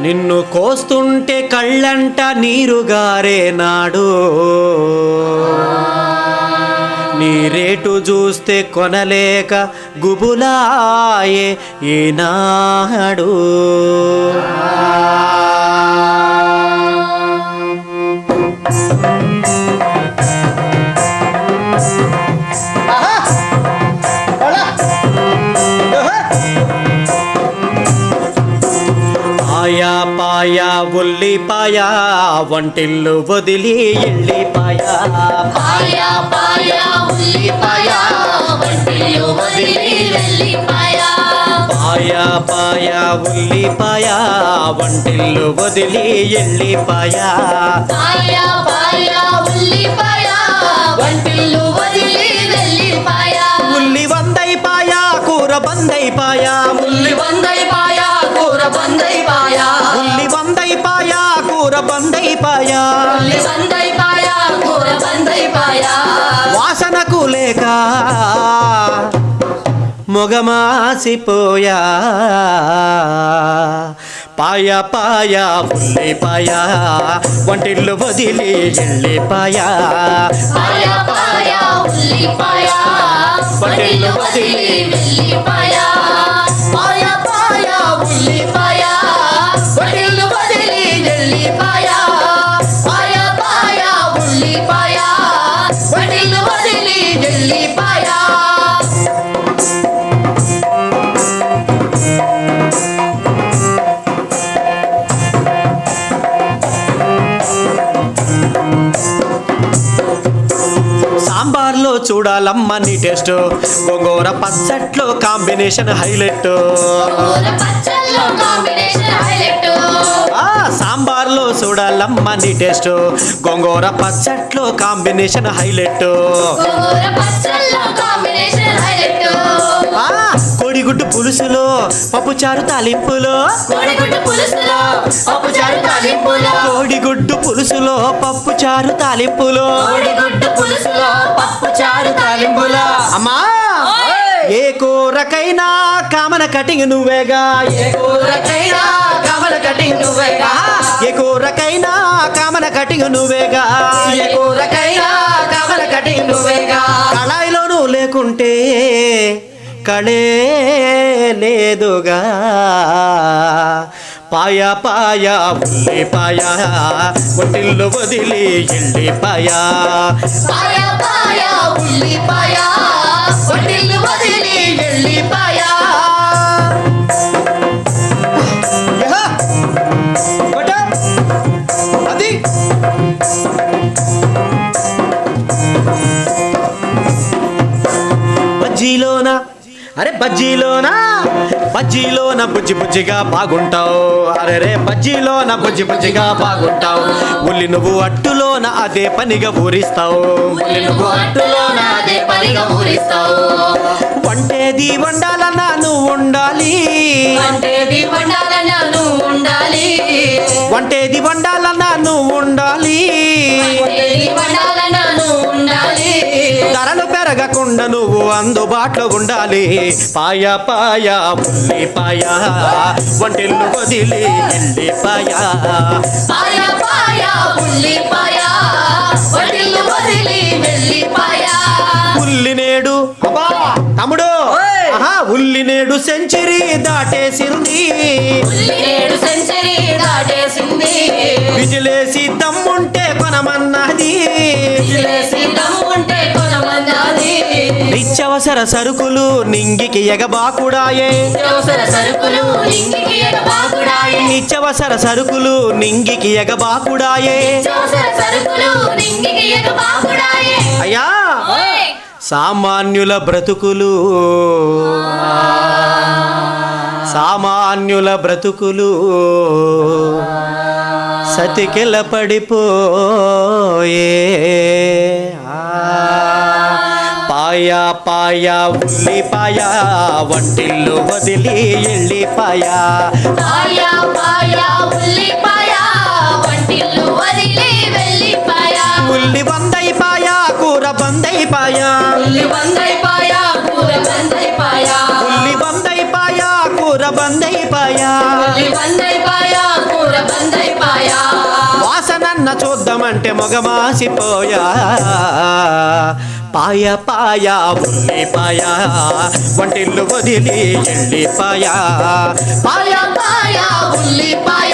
నిన్ను కోస్తుంటే కళ్ళంట నీరుగారే నాడు. నీ రేటు చూస్తే కొనలేక గుబులాయే ఈనాడు పాయా పాయా ఉల్లిపాయా వంటిల్లు వదిలి ఎల్లిపాయా పాయా. పాయా ఉల్లిపాయా వంటిల్లు వదిలి వెళ్ళిపాయా పాయా. పాయా ఉల్లిపాయా వంటిల్లు వదిలి ఎల్లిపాయా పాయా. పాయా ఉల్లిపాయా వంటిల్లు వదిలి వాసనకు లేక మొగమాసిపోయా. పాయ పాయ ఉల్లిపాయ వంటిల్లు వదిలి ఎల్లిపాయా పాయా. పాయా వంటిల్లు వదిలి వెళ్ళిపాయా పాయా. పాయా ఉల్లిపాయా చూడాలమ్మని టేస్ట్. గోంగూర పచ్చట్లో కాంబినేషన్ హైలైట్. సాంబార్లో చూడాలమ్మని టేస్ట్. గోంగూర పచ్చట్లో కాంబినేషన్ హైలైట్. కోడిగుడ్డు పులుసులో పప్పుచారు తాలింపులో. కోడిగుడ్డు పులుసులో పప్పుచారు తాలింపులో. కోడిగుడ్డు పులుసులో పప్పుచారు తాలింపులో. కోడిగుడ్డు పులుసులో పప్పుచారు తాలింపులో. అమ్మా! ఏ కూరకైనా కామన కటింగ్ నువ్వేగా? ఏ కూరకైనా కమల కటింగ్ నువ్వేగా? ఏ కూరకైనా కామన కటింగ్ నువ్వేగా? ఏ కూరకైనా కమల కటింగ్ నువ్వేగా? కళాయిలో నువ్వు లేకుంటే కళే లేదుగా పాయ పాయ ఉల్లి పాయ వదిలి ఇల్లి పాయ పాయ అరే బజ్జీలోన? బజ్జీలోన బుజ్జి బుజ్జిగా బాగుంటావు. అరే రే బజ్జీలోన బుజ్జి బుజ్జిగా బాగుంటావు. ఉల్లి నువ్వు అట్టులోన అదే పనిగా ఊరిస్తావు. ఉల్లి నువ్వు అట్టులోన అదే పనిగా ఊరిస్తావు. వంటేది వండాలన్నా నువ్వు ఉండాలి. వంటేది వండాలన్నా నువ్వు ఉండాలి. వంటేది వండాలన్నా నువ్వు ఉండాలి. పెరగకుండా నువ్వు అందుబాటులో ఉండాలి. పాయ పాయ వంటిల్లు వదిలి ఎల్లిపాయ పాయా. పాయా వడ్డిల్లు వదిలి వెళ్ళిపాయా ఉల్లి నేడు. అబ్బా, తమ్ముడు. ఉల్లి నేడు సెంచరీ దాటేసింది. ఉల్లి విజిలేసి దమ్ముంటే కొనమన్నది. విజిలేసి దమ్ముంటే నిత్యవసర సరుకులు నింగికి ఎగబాకుడాయే. నిత్యావసర సరుకులు నింగికి ఎగబాకుడాయే. అయ్యా! సామాన్యుల బ్రతుకులు. సామాన్యుల బ్రతుకులు. సతికిల పడిపోయే పాయ పాయ ఉల్లిపాయ వంటిల్లు వదిలి ఎల్లిపాయ పాయా. పాయా ఉల్లిపాయా వంటిల్లు వదిలి వెళ్ళిపాయా ఉల్లి వందైపాయ కూర బందైపాయా ఉల్లి బందైపాయ కూర బందైపాయ ఉల్లి బందైపాయా కూర బందైపాయా ఉల్లి బందైపాయ కూర బందైపాయ వాసనన్న చూద్దామంటే మొగమాసిపోయా. పాయ పాయ ఉల్లిపాయ వంటిల్లు వదిలి ఎల్లిపాయ పాయ. పాయ ఉల్లిపాయ